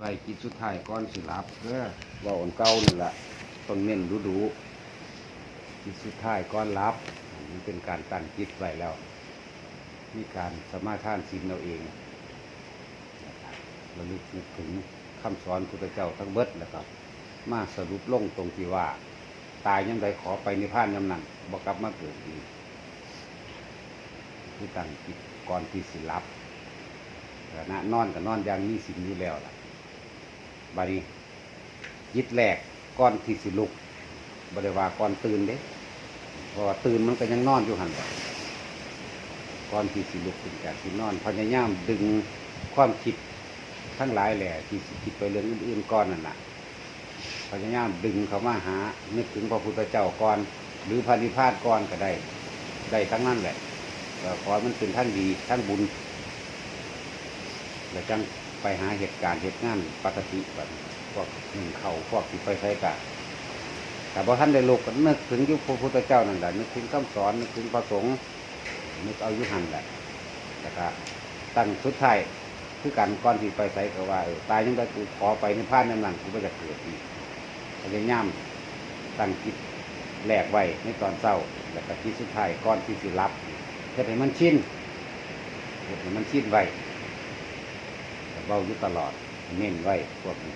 ไว้กินสุดท้ายก่อนสิหลับเด้อว่าอันเก่านี่แหละต้องเน้นดูดูๆกินสุดท้ายก่อนลับมันเป็นการตั้งจิตไว้แล้ว มีการสมาทานศีลเราเองระลึกนึกถึงคำสอนพุทธเจ้าทั้งเบิดแล้วก็มาสรุปลงตรงที่ว่า ตายยังไงขอไปในพานยำนั้นบกลับมาเกิดอีกคือตั้งจิตก่อนที่สิหลับแต่นะนอนกับนอนอย่างมีสิ่งอยู่แล้วล่ะ บานี้ยิดแรกก้อนที่สิลุกบริวาก่อนตื่นเด้พราะว่าตื่นมันก็ยังนอนอยู่หันก่อนที่สิลุกขึ้นจากที่นอนพยายามดึงความคิดทั้งหลายแหล่ที่คิดไปเรื่องอื่นๆก่อนนั่นแหละพยายามดึงเขามาหา นึกถึงพระพุทธเจ้าก่อน หรือพระนิพพานก่อนก็ได้ ได้ทั้งนั้นแหละแต่ขอให้มันเป็นทั้งดีทั้งบุญแล้วจัง ไปหาเหตุการณ์เหตุงานปกติแบบพวกหนึ่งเขาพวกที่ไปใช้กะแต่พอท่านได้ลุกก็นึกถึงยุคพระพุทธเจ้านั่นแหละนึกถึงคำสอนนึกถึงพระสงฆ์นึกเอายุหันแหละแต่ก็ตั้งสุดท้ายคือกันก่อนที่ไปใส่ก็ว่าตายยังได้กูขอไปในพานนั่นนั่นกูก็จะเกิดอีกพยายามตั้งจิตแหลกไว้ในตอนเศร้าแล้วก็ที่สุดท้ายก่อนที่สิรับเพื่อให้มันชินเพื่อให้มันชินไว้ เบาอยู่ตลอด เน้นไว้พวกนี้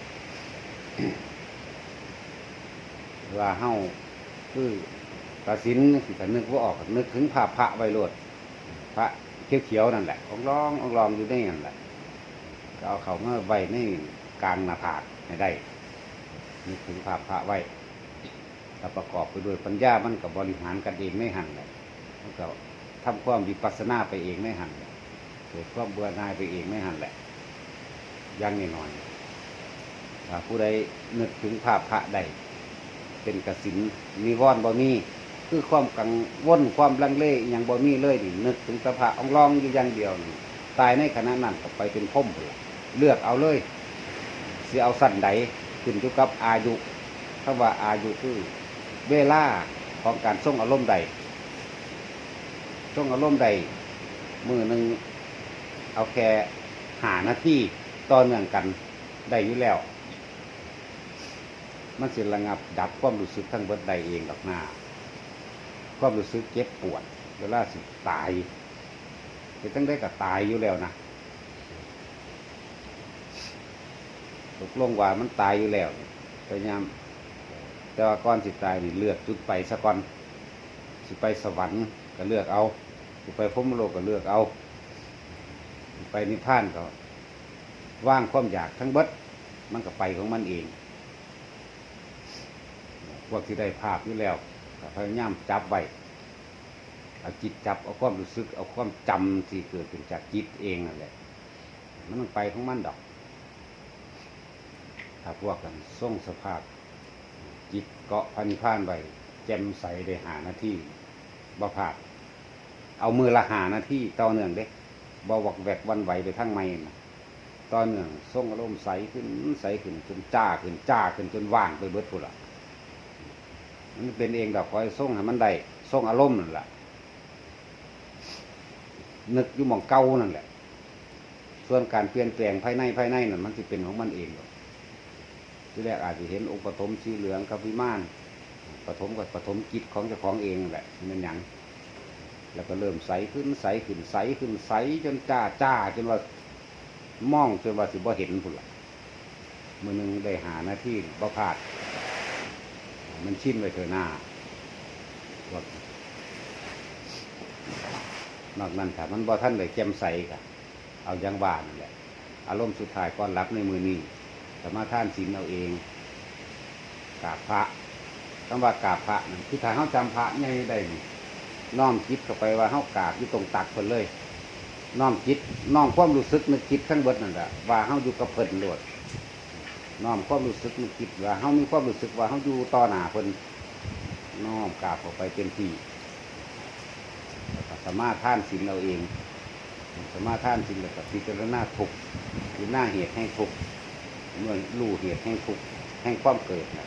ว่าเฮาคือตาสินสิแต่นึกว่าออกนึกถึงภาพพระไว้โลดพระเขียวๆนั่นแหละองร้ององรองอยู่ได้นั่นแหละก็เอาเขามาไว้ในกลางหน้าผากให้ได้นึกถึงภาพพระไว้ถ้าประกอบไปด้วยปัญญามันกับบริหารกันเองไม่หันเลยมันก็ทำความวิปัสสนาไปเองไม่หันเลยเกิดความเบื่อหน่ายไปเองไม่หันแหละ อยังนิดหน่อยๆถ้าผู้ใดนึกถึงภาพพระใดเป็นกสินมีวอนบ่มีคือความกังวลความลังเลอย่างบ่มีเลยนี่นึกถึงสภาพองรองอยู่อย่างเดียวนี่ตายในขณะนั้นก็ไปเป็นพ่มไปละเลือกเอาเลยเสิเอาสั้นใดขึ้นอยู่กับอายุถ้าว่าอายุคือเวลาของการส่งอารมณ์ใดส่งอารมณ์ใดมือหนึ่งเอาแค่หาหน้าที่ ต่อเนื่องกันได้อยู่แล้ว มันสิระงับดับความรู้สึกทั้งเบิดใดเองดอกหน้า ความรู้สึกเจ็บปวดเวลาสิตายจะตั้งได้กับตายอยู่แล้วนะตกลงว่ามันตายอยู่แล้วพยายามแต่ว่าก่อนสิตายนี่เลือกจุดไปสะก่อนสิไปสวรรค์ก็เลือกเอาสิไปพรหมโลกก็เลือกเอา ไปนิพพานก็ ว่างความอยากทั้งเบิดมันก็ไปของมันเอง พวกที่ได้ภาพอยู่แล้วพยายามจับไว้เอาจิตจับเอาความรู้สึก เอาความจำที่เกิดขึ้นจากจิตเองนั่นแหละมันต้องไปของมันดอกถ้าพวกกันส่งสภาพ จิตเกาะพันพานไว้แจ่มใสได้หาหน้าที่บ่พาดเอามือละหาหน้าที่ต่อเนื่องเด้บ่วักแวกวันไหวไปทั้งไม่นะ ต่อเนื่งส่งอารมณ์ใสขึ้นใสขึ้นจนจ้าขึ้นจ้าขึ้นจนว่างไปเบิดพุ่นละมันเป็นเองดอกคอยส่งให้มันได้ส่งอารมณ์นั่นแหละนึกอยู่มองเก่านั่นแหละ ส่วนการเปลี่ยนแปลงภายในภายในนั่นมันจะเป็นของมันเองดอกที่แรกอาจจะเห็นองค์ปฐมสีเหลืองกับวิมานปฐมกับปฐมจิตของเจ้าของเองนั่นแหละมันหยังแล้วก็เริ่มใสขึ้นใสขึ้นใสขึ้นใสจนจ้าจ้าจนว่า มองจนว่าสิบ่เห็นพุ่นละมือนึงได้หาหน้าที่บ่พลาด มันชินไว้เถอหน้าว่านอกนั้นถ้ามันบ่ท่านเลยแจ่มใสกะเอาอยังว่านั่แหละอารมณ์สุดท้ายก่อนรับในมือนี้สมาท่านศีลเอาเองกราบพระคำว่ากราบพระนั่นคือถ้าเขาจำพระไงได้น้อมจิตเข้าไปว่าเขากราบอยู่ตรงตักเพิ่นเลย น้อมจิตน้อมความรู้สึกนึกคิดทั้งเบิดนั่นแหละว่าเขาอยู่กับเพิ่นโลดน้อมความรู้สึกนึกคิดว่าเฮามีความรู้สึกว่าเฮาอยู่ต่อหน้าเพิ่นน้อมกราบเข้าไปเต็มที่สามารถท่านศีลเราเอง สามารถท่านศีลแล้วก็พิจารณาทุกข์คือหน้าเหตุแห่งทุกเมื่อรู้เหตุแห่งทุกข์แห่งความเกิดนะ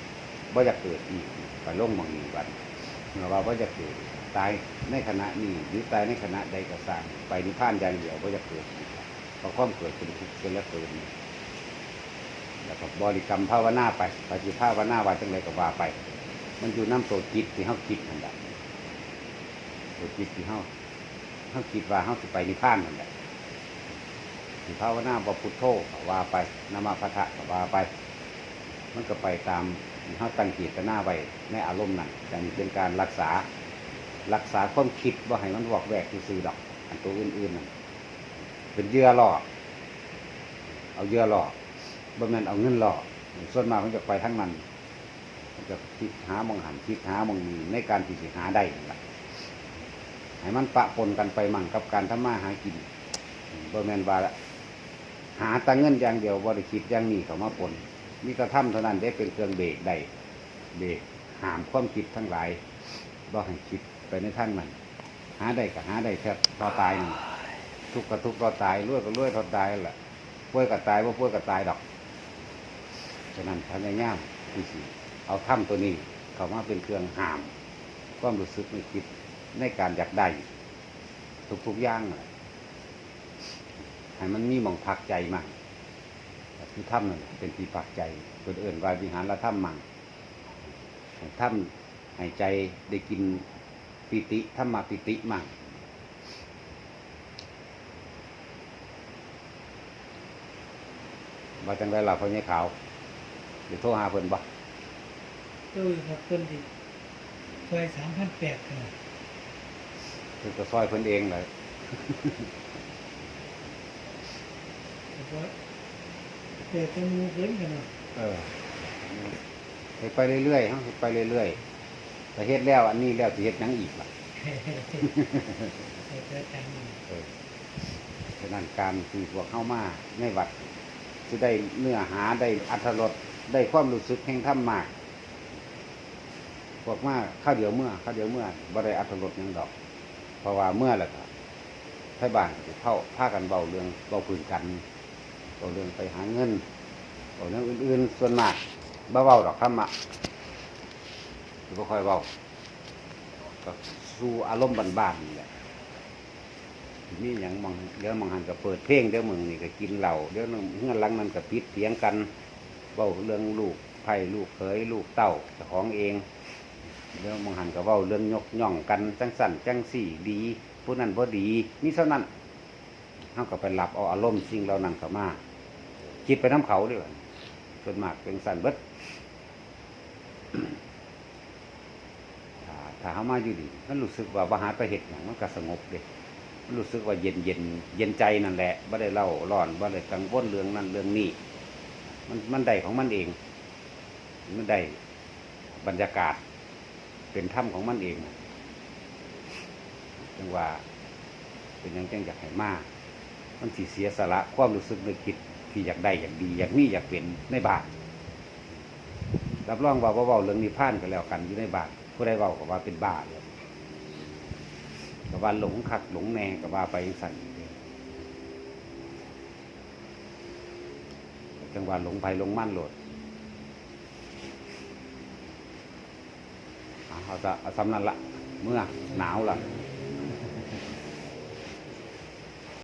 ว่าจะเกิดอีกไปลงมองนี้วัน เมื่อว่าว่าจะเกิดตายในขณะนี้หรือตายในขณะใดก็สร้างไปนิพพานอย่างเดียวว่าจะเกิดเพราะความเกิดเป็นทุกข์เป็นและเกิดแล้วก็บริกรรมภาวนาไปปฏิภาวนาว่าจังไรก็ว่าไป มันอยู่น้ำตัวจิตที่เฮาคิดนั่นแหละตัวจิตที่เฮาเฮาคิดว่าเฮาสิไปนิพพานนั่นแหละสิภาวนาบ่พุทโธว่าไปนามาพะทะว่าไป มันก็ไปตาม เฮาตั้งจิตนาไว้ในอารมณ์นั้นแต่นี่เป็นการรักษารักษาความคิดว่าให้มันวอกแวกซื่อดอก อันตัวอื่นๆนั่นเป็นเยื่อล่อเอาเยื่อล่อบ่แม่นเอาเงินหล่อส่วนมากมันจะไปทั้งนั้นมันจะคิดหามองหันคิดหามองมีในการที่สิหาได้ละให้มันปะปนกันไปมั่งกับการทำมาหากินบ่แม่นว่าละหาแตังเงินอย่างเดียวบ่ได้คิดอย่างนี้เขามาปน มีกระทำเท่านั้นได้เป็นเครื่องเบรกได้เบรกหามความคิดทั้งหลายบ่ให้คิดไปในทางนั้นหาได้ก็หาได้แทบต่อตายนั่ทุกข์ก็ทุกข์ต่อตายรวยก็รวยต่อตายแหละป่วยก็ตายว่าป่วยก็ตายดอกฉะนั้นพยายามที่สิเอาถ้ำตัวนี้เข้ามาเป็นเครื่องห้ามความรู้สึกในคิดในการอยากได้ทุกๆอย่างนั่นแหละให้มันมีหมองพักใจมั่งคื อถ้ำนั่นแหละเป็นที่พักใจคนอื่นว่าวิหารละถ้ำมั่งให้ถ้ำให้ใจได้กินปิติธรรมปิติมั่งว่าจังได้ล่ะพ่อใหญ่ขาวเดี๋ยวโทรหาเพิ่นบ่เจ้าอยู่กับคนที่ซอยสามพันแปดกันเพิ่นก็ซอยเพิ่นเองเลย แต่ว่าแต่จมูเพิ่นกันเนาะเออเฮ็ดไปเรื่อยๆฮาเฮ็ดไปเรื่อยๆแต่เฮ็ดแล้ว อันนี้แล้วสิเฮ็ดหยังอีกล่ะแต่จะจังเออฉะนั้นการที่พวกเข้ามาในวัดจะได้เนื้อหาได้อัธรสได้ความรู้สึกแห่งธรรมมากพวกมาข้าวเดียวเมื่อข้าวเดียวเมื่อบ่ได้อัธรสยังดอก เพราะว่าเมื่อแล้วก็ไทบ้านเข้าพากันเบาเรื่องเบาพื้นกัน เบาเรื่องไปหาเงินเบาเรื่องอื่นๆ ส่วนมากบ่เบาดอกธรรมะสิบ่ค่อยเบาก็สู่อารมณ์บ้านๆนี่แหละมีอย่างมองเดี๋ยวมองหันก็เปิดเพลงเดี๋ยวมึงนี่ก็กินเหล้าเดี๋ยวนึงเงื่อนหลังนั้นก็ปิดเถียงกันเว้าเรื่องลูกไผ่ลูกเขยลูกเต้าเจ้าของเองเดี๋ยวมองหันก็เว้าเรื่องยกย่องกันจังสั่นจังสี่ดีผู้นั้นบ่ดีนี่เท่านั้นเขาก็ไปรับเอาอารมณ์สิ่งเหล่านั้นเขามา คิดไปน้ำเขาด้วยส่วนมากเป็นสันเบิดถ้าถ้าเขามาอยู่ดีมันรู้สึกว่าบาหาไปเหตุอย่างมันก็สงบเด็รู้สึกว่าเย็นเย็นเย็นใจนั่นแหละไม่ได้เล่าร้อนไม่ได้กังวลเรื่องนั้นเรื่องนี้มันมันได้ของมันเอง มันได้บรรยากาศเป็นถ้ำของมันเองจังว่าเป็นยังจังอยากให้มาก มันสิเสียสละความรู้สึกนึกคิด ที่อยากได้อยากดี อยากมีอยากเป็นในบาทรับรองว่าว่าเว้าเรื่องนิพพานก็แล้วกันอยู่ในบาทผู้ใดเว้าก็ว่าเป็นบาทเลยกับว่าหลงขัดหลงแนงกับว่าไปสั่นจังหวะหลงไปหลงมั่นโหลดเอาจะสำนันละเมื่อหนาวละ